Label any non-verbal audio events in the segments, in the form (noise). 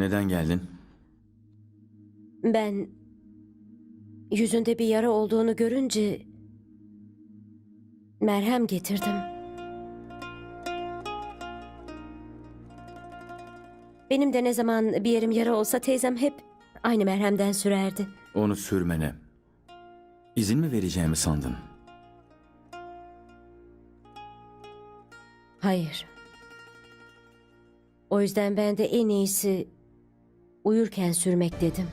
Neden geldin? Ben yüzünde bir yara olduğunu görünce merhem getirdim. Benim de ne zaman bir yerim yara olsa teyzem hep aynı merhemden sürerdi. Onu sürmene. İzin mi vereceğimi sandın? Hayır. O yüzden ben de en iyisi uyurken sürmek dedim.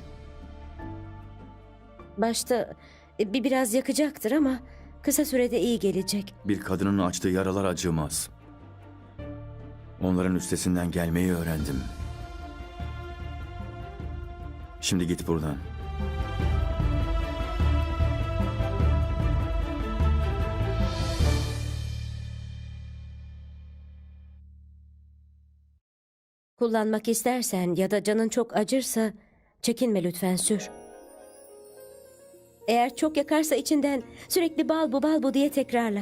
Başta e, bir biraz yakacaktır ama kısa sürede iyi gelecek. Bir kadının açtığı yaralar acımaz. Onların üstesinden gelmeyi öğrendim. Şimdi git buradan. Kullanmak istersen ya da canın çok acırsa çekinme lütfen sür. Eğer çok yakarsa içinden sürekli bal bu bal bu diye tekrarla.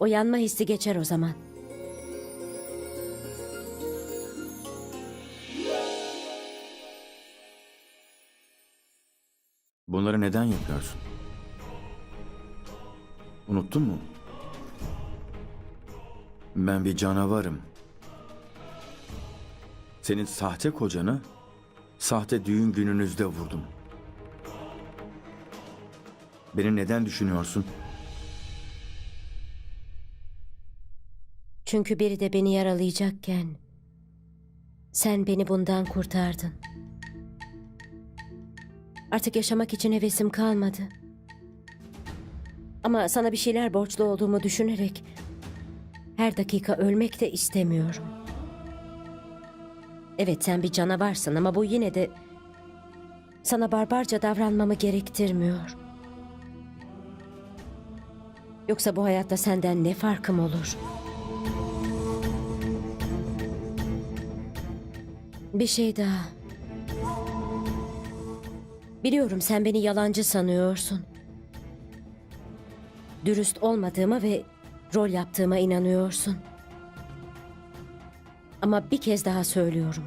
O yanma hissi geçer o zaman. Bunları neden yapıyorsun? Unuttun mu? Ben bir canavarım. Senin sahte kocanı sahte düğün gününüzde vurdum. Beni neden düşünüyorsun? Çünkü biri de beni yaralayacakken sen beni bundan kurtardın. Artık yaşamak için hevesim kalmadı. Ama sana bir şeyler borçlu olduğumu düşünerek her dakika ölmek de istemiyorum. Evet sen bir canavarsın ama bu yine de sana barbarca davranmamı gerektirmiyor. Yoksa bu hayatta senden ne farkım olur?'' Bir şey daha. Biliyorum sen beni yalancı sanıyorsun. Dürüst olmadığıma ve rol yaptığıma inanıyorsun. Ama bir kez daha söylüyorum.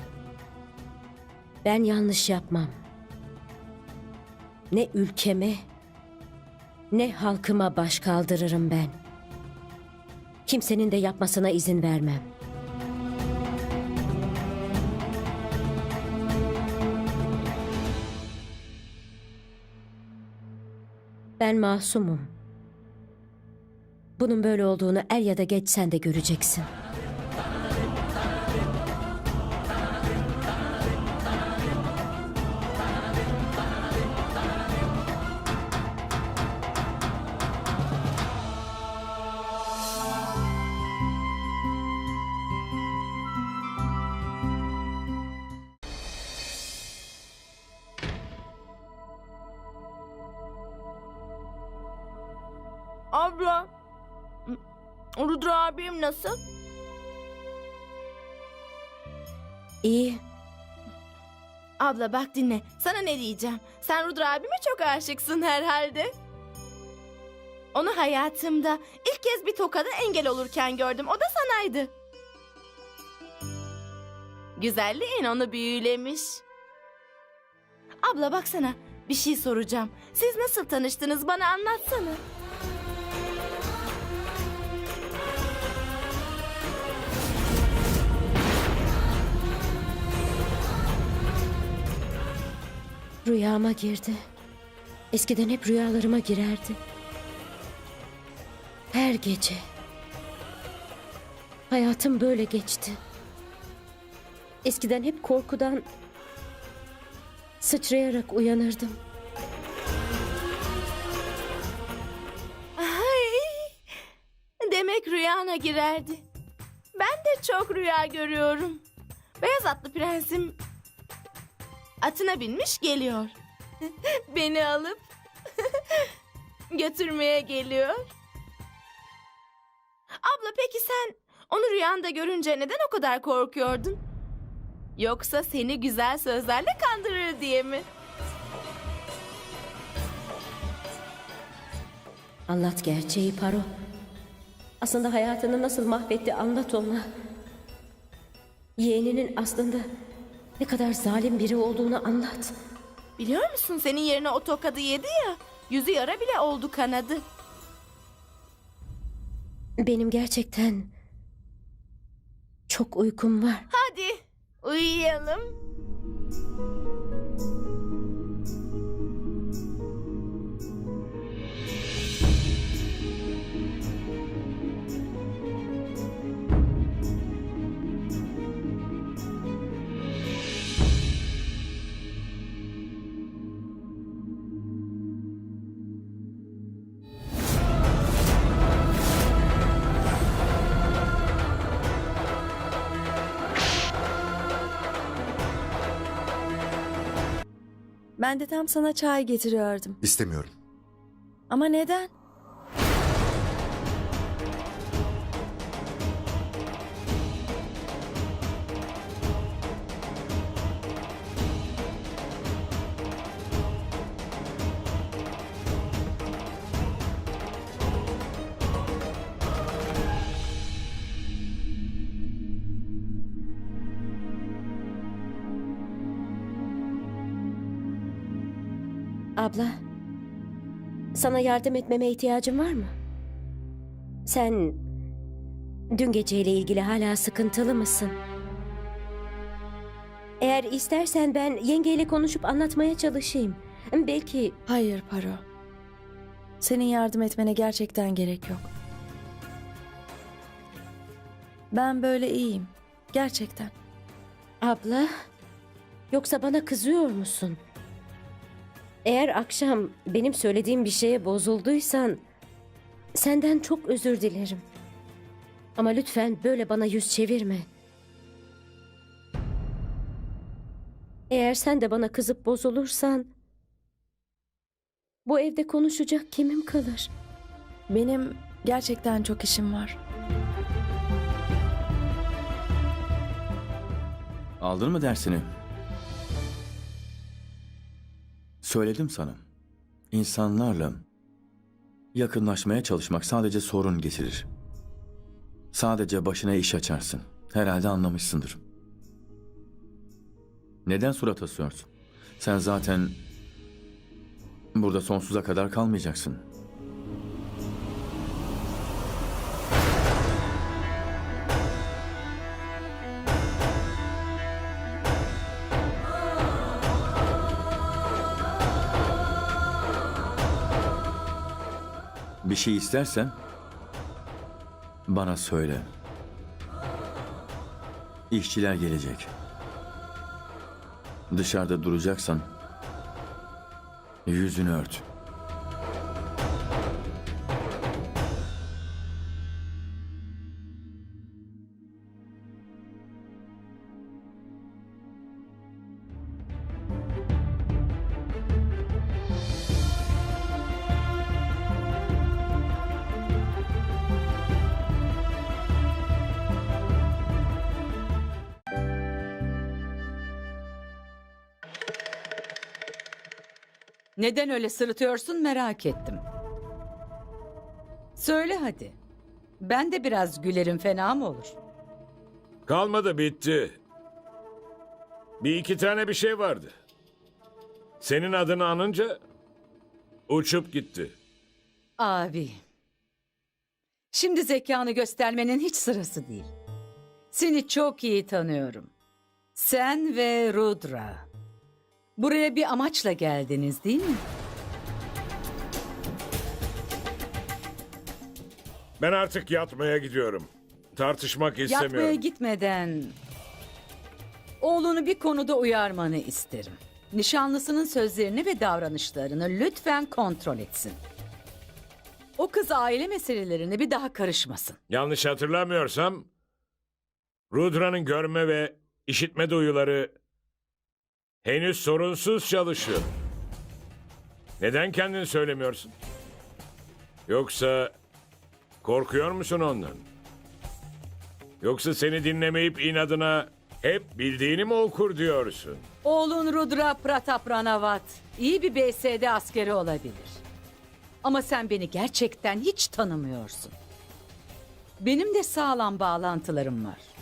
Ben yanlış yapmam. Ne ülkeme ne halkıma baş kaldırırım ben. Kimsenin de yapmasına izin vermem. Ben masumum. Bunun böyle olduğunu er ya da geç sen de göreceksin. Rudra abim nasıl? İyi, Abla bak dinle. Sana ne diyeceğim. Sen Rudra abime çok aşıksın herhalde. Onu hayatımda ilk kez bir tokada engel olurken gördüm. O da sanaydı. Güzelliğin onu büyülemiş. Abla baksana. Bir şey soracağım. Siz nasıl tanıştınız bana anlatsana. Rüyama girdi. Eskiden hep rüyalarıma girerdi. Her gece. Hayatım böyle geçti. Eskiden hep korkudan sıçrayarak uyanırdım. Ay, demek rüyana girerdi. Ben de çok rüya görüyorum. Beyaz atlı prensim atına binmiş geliyor. (laughs) Beni alıp (laughs) götürmeye geliyor. Abla peki sen onu rüyanda görünce neden o kadar korkuyordun? Yoksa seni güzel sözlerle kandırır diye mi? Anlat gerçeği Paro. Aslında hayatını nasıl mahvetti anlat ona. Yeğeninin aslında ne kadar zalim biri olduğunu anlat. Biliyor musun senin yerine o tokadı yedi ya. Yüzü yara bile oldu kanadı. Benim gerçekten çok uykum var. Hadi uyuyalım. Ben de tam sana çay getiriyordum. İstemiyorum. Ama neden? Abla, sana yardım etmeme ihtiyacın var mı? Sen dün geceyle ilgili hala sıkıntılı mısın? Eğer istersen ben yengeyle konuşup anlatmaya çalışayım. Belki... Hayır Paro. Senin yardım etmene gerçekten gerek yok. Ben böyle iyiyim. Gerçekten. Abla, yoksa bana kızıyor musun? Eğer akşam benim söylediğim bir şeye bozulduysan senden çok özür dilerim. Ama lütfen böyle bana yüz çevirme. Eğer sen de bana kızıp bozulursan bu evde konuşacak kimim kalır? Benim gerçekten çok işim var. Aldın mı dersini? Söyledim sana. İnsanlarla yakınlaşmaya çalışmak sadece sorun getirir. Sadece başına iş açarsın. Herhalde anlamışsındır. Neden surat asıyorsun? Sen zaten burada sonsuza kadar kalmayacaksın.'' şey istersen bana söyle. İşçiler gelecek. Dışarıda duracaksan yüzünü ört.'' Neden öyle sırıtıyorsun merak ettim. Söyle hadi. Ben de biraz gülerim fena mı olur? Kalmadı bitti. Bir iki tane bir şey vardı. Senin adını anınca uçup gitti. Abi. Şimdi zekanı göstermenin hiç sırası değil. Seni çok iyi tanıyorum. Sen ve Rudra. Buraya bir amaçla geldiniz değil mi? Ben artık yatmaya gidiyorum. Tartışmak istemiyorum. Yatmaya gitmeden oğlunu bir konuda uyarmanı isterim. Nişanlısının sözlerini ve davranışlarını lütfen kontrol etsin. O kız aile meselelerine bir daha karışmasın. Yanlış hatırlamıyorsam Rudra'nın görme ve işitme duyuları Henüz sorunsuz çalışıyor. Neden kendini söylemiyorsun? Yoksa korkuyor musun ondan? Yoksa seni dinlemeyip inadına hep bildiğini mi okur diyorsun? Oğlun Rudra Pratap Ranavat iyi bir BSD askeri olabilir. Ama sen beni gerçekten hiç tanımıyorsun. Benim de sağlam bağlantılarım var.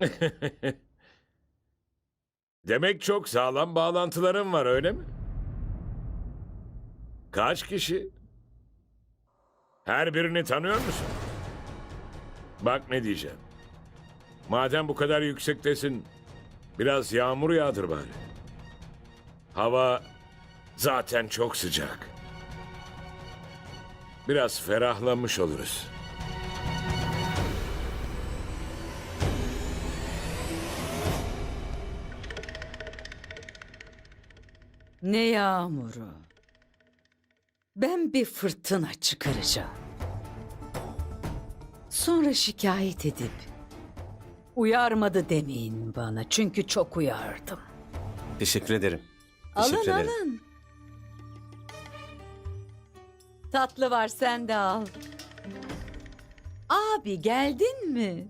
(laughs) Demek çok sağlam bağlantıların var öyle mi? Kaç kişi? Her birini tanıyor musun? Bak ne diyeceğim. Madem bu kadar yüksektesin, biraz yağmur yağdır bari. Hava zaten çok sıcak. Biraz ferahlamış oluruz. Ne yağmuru. Ben bir fırtına çıkaracağım. Sonra şikayet edip uyarmadı demeyin bana çünkü çok uyardım. Teşekkür ederim. Alın Teşekkür ederim. alın. Tatlı var sen de al. Abi geldin mi?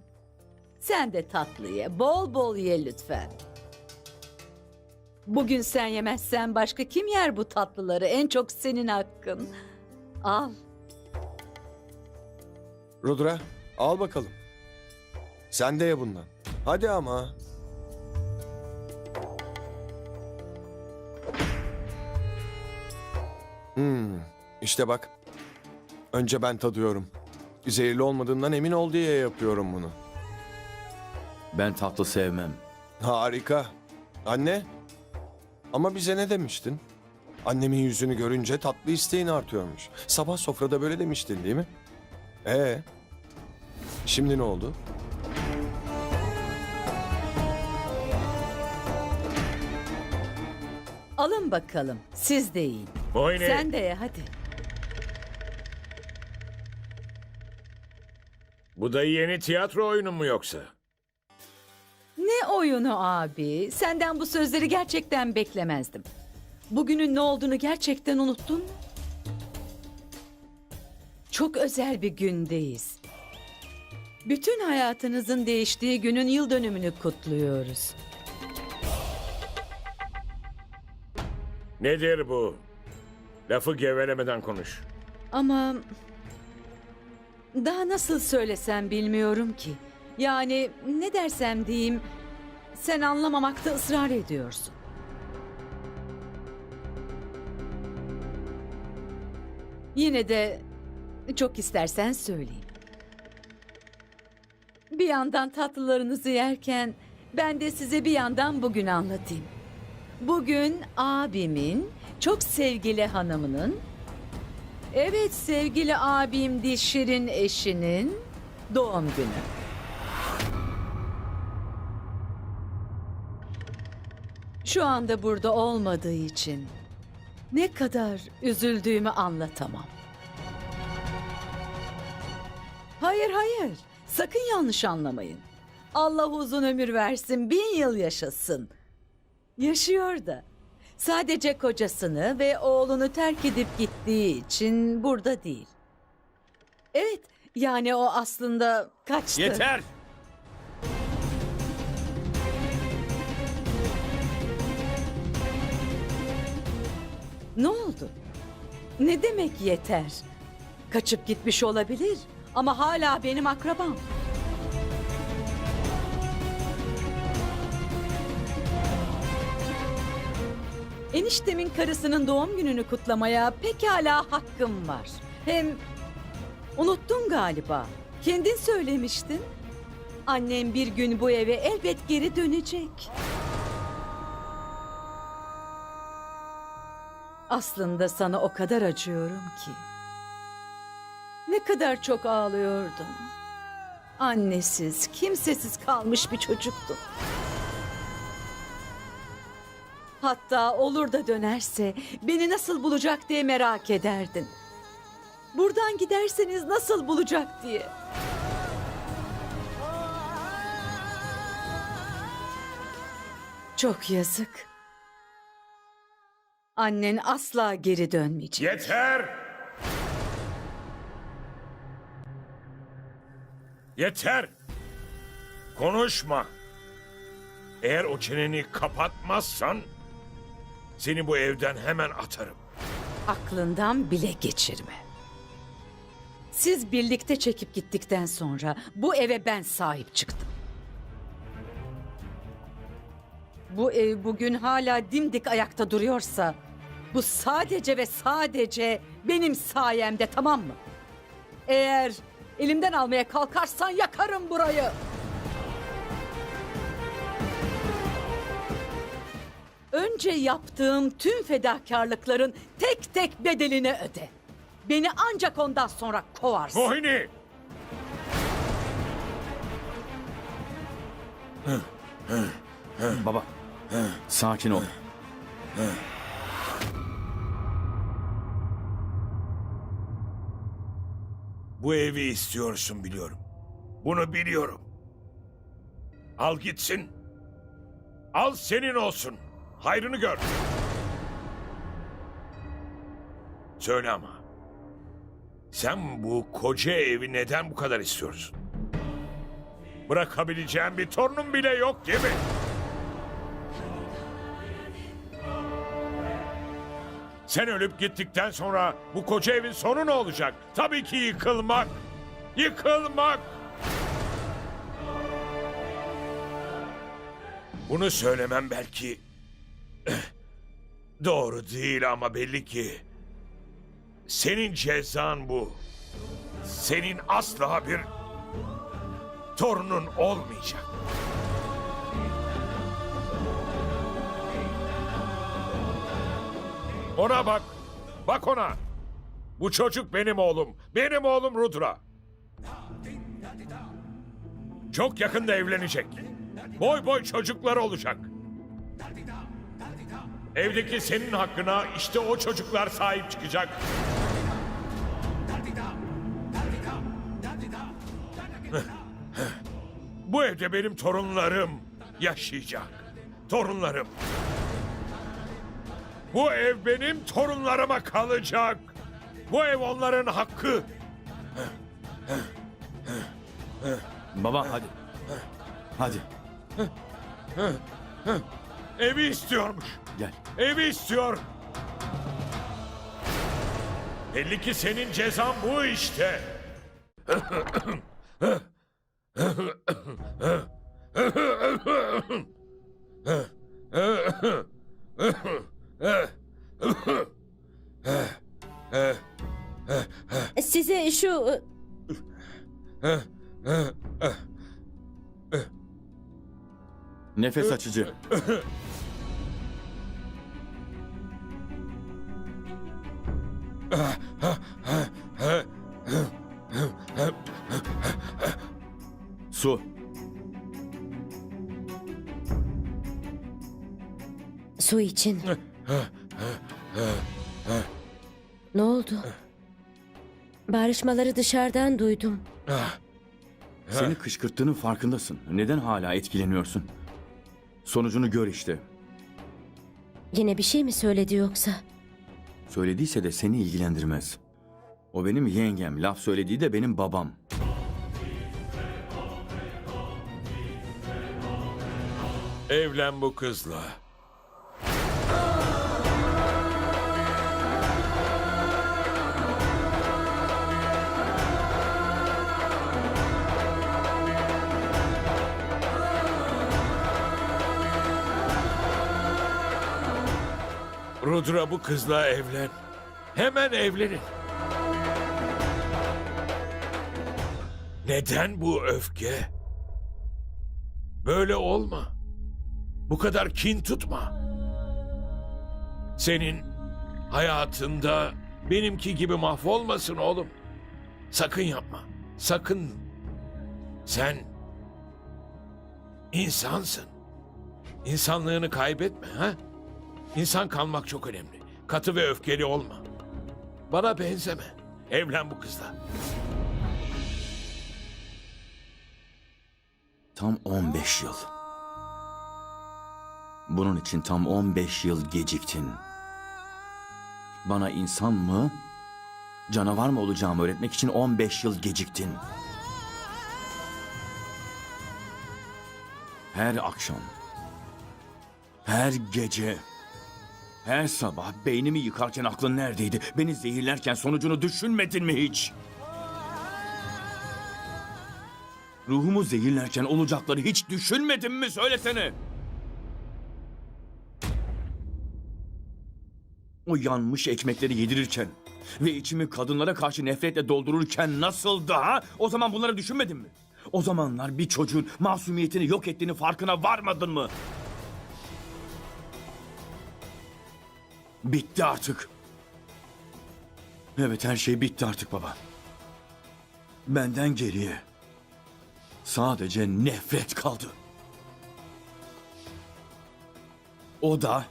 Sen de tatlı ye. Bol bol ye lütfen. Bugün sen yemezsen başka kim yer bu tatlıları? En çok senin hakkın. Al. Rudra al bakalım. Sen de ye bundan. Hadi ama. Hmm, işte bak. Önce ben tadıyorum. Zehirli olmadığından emin ol diye yapıyorum bunu. Ben tatlı sevmem. Harika. Anne. Ama bize ne demiştin? Annemin yüzünü görünce tatlı isteğin artıyormuş. Sabah sofrada böyle demiştin değil mi? Ee. Şimdi ne oldu? Alın bakalım. Siz de yiyin. Moyne, Sen de ye hadi. bu da yeni tiyatro oyunu mu yoksa? Oyunu abi? Senden bu sözleri gerçekten beklemezdim. Bugünün ne olduğunu gerçekten unuttun mu? Çok özel bir gündeyiz. Bütün hayatınızın değiştiği günün yıl dönümünü kutluyoruz. Nedir bu? Lafı gevelemeden konuş. Ama daha nasıl söylesem bilmiyorum ki. Yani ne dersem diyeyim sen anlamamakta ısrar ediyorsun. Yine de çok istersen söyleyeyim. Bir yandan tatlılarınızı yerken ben de size bir yandan bugün anlatayım. Bugün abimin çok sevgili hanımının Evet sevgili abim Dişir'in eşinin doğum günü. Şu anda burada olmadığı için ne kadar üzüldüğümü anlatamam. Hayır hayır sakın yanlış anlamayın. Allah uzun ömür versin bin yıl yaşasın. Yaşıyor da. Sadece kocasını ve oğlunu terk edip gittiği için burada değil. Evet, yani o aslında kaçtı. Yeter! Ne oldu? Ne demek yeter? Kaçıp gitmiş olabilir ama hala benim akrabam. Eniştemin karısının doğum gününü kutlamaya pekala hakkım var. Hem unuttun galiba. Kendin söylemiştin. Annem bir gün bu eve elbet geri dönecek. Aslında sana o kadar acıyorum ki. Ne kadar çok ağlıyordum. Annesiz, kimsesiz kalmış bir çocuktum. Hatta olur da dönerse beni nasıl bulacak diye merak ederdin. Buradan giderseniz nasıl bulacak diye. Çok yazık. Annen asla geri dönmeyecek. Yeter! Yeter! Konuşma. Eğer o çeneni kapatmazsan seni bu evden hemen atarım. Aklından bile geçirme. Siz birlikte çekip gittikten sonra bu eve ben sahip çıktım. Bu ev bugün hala dimdik ayakta duruyorsa bu sadece ve sadece benim sayemde tamam mı? Eğer elimden almaya kalkarsan yakarım burayı. Önce yaptığım tüm fedakarlıkların tek tek bedelini öde. Beni ancak ondan sonra kovarsın. Mohini! Baba, sakin ol. Bu evi istiyorsun biliyorum. Bunu biliyorum. Al gitsin. Al senin olsun. Hayrını gör. Söyle ama. Sen bu koca evi neden bu kadar istiyorsun? Bırakabileceğin bir torunun bile yok değil mi? Sen ölüp gittikten sonra bu koca evin sonu ne olacak? Tabii ki yıkılmak. Yıkılmak. Bunu söylemem belki (clears throat) doğru değil ama belli ki senin cezan bu. Senin asla bir torunun olmayacak. Ona bak. Bak ona. Bu çocuk benim oğlum. Benim oğlum Rudra. Çok yakında evlenecek. Boy boy çocukları olacak. Evdeki senin hakkına işte o çocuklar sahip çıkacak. (laughs) Bu evde benim torunlarım yaşayacak. Torunlarım. Bu ev benim torunlarıma kalacak. Bu ev onların hakkı. Baba hadi. Hadi, Evi istiyormuş. gel. Evi istiyor. Belli ki senin cezan bu işte. (laughs) Size şu Nefes açıcı. Su. su için. Ne oldu? Bağırışmaları dışarıdan duydum. Seni kışkırttığının farkındasın. Neden hala etkileniyorsun? Sonucunu gör işte. Yine bir şey mi söyledi yoksa? Söylediyse de seni ilgilendirmez. O benim yengem. Laf söylediği de benim babam. Evlen bu kızla. Rudra bu kızla evlen. Hemen evlenin. Neden bu öfke? Böyle olma. Bu kadar kin tutma. Senin hayatında benimki gibi mahvolmasın oğlum. Sakın yapma. Sakın. Sen insansın. İnsanlığını kaybetme ha? İnsan kalmak çok önemli. Katı ve öfkeli olma. Bana benzeme. Evlen bu kızla. Tam 15 yıl. Bunun için tam 15 yıl geciktin. Bana insan mı, canavar mı olacağımı öğretmek için 15 yıl geciktin. Her akşam, her gece, her sabah beynimi yıkarken aklın neredeydi? Beni zehirlerken sonucunu düşünmedin mi hiç? Ruhumu zehirlerken olacakları hiç düşünmedin mi? Söylesene. O yanmış ekmekleri yedirirken ve içimi kadınlara karşı nefretle doldururken nasıl daha? O zaman bunları düşünmedin mi? O zamanlar bir çocuğun masumiyetini yok ettiğini farkına varmadın mı? Bitti artık. Evet her şey bitti artık baba. Benden geriye sadece nefret kaldı. O da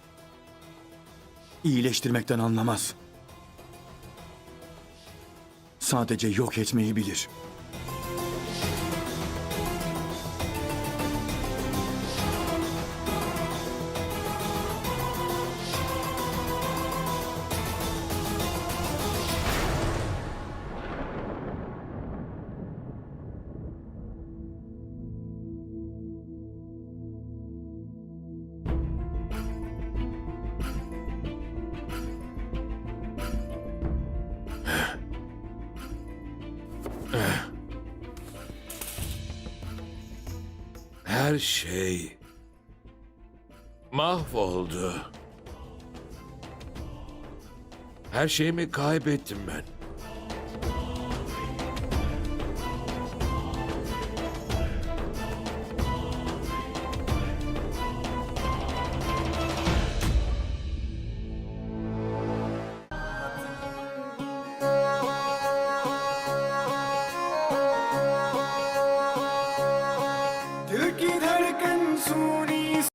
iyileştirmekten anlamaz. Sadece yok etmeyi bilir. Her şey mahvoldu. Her şeyimi kaybettim ben.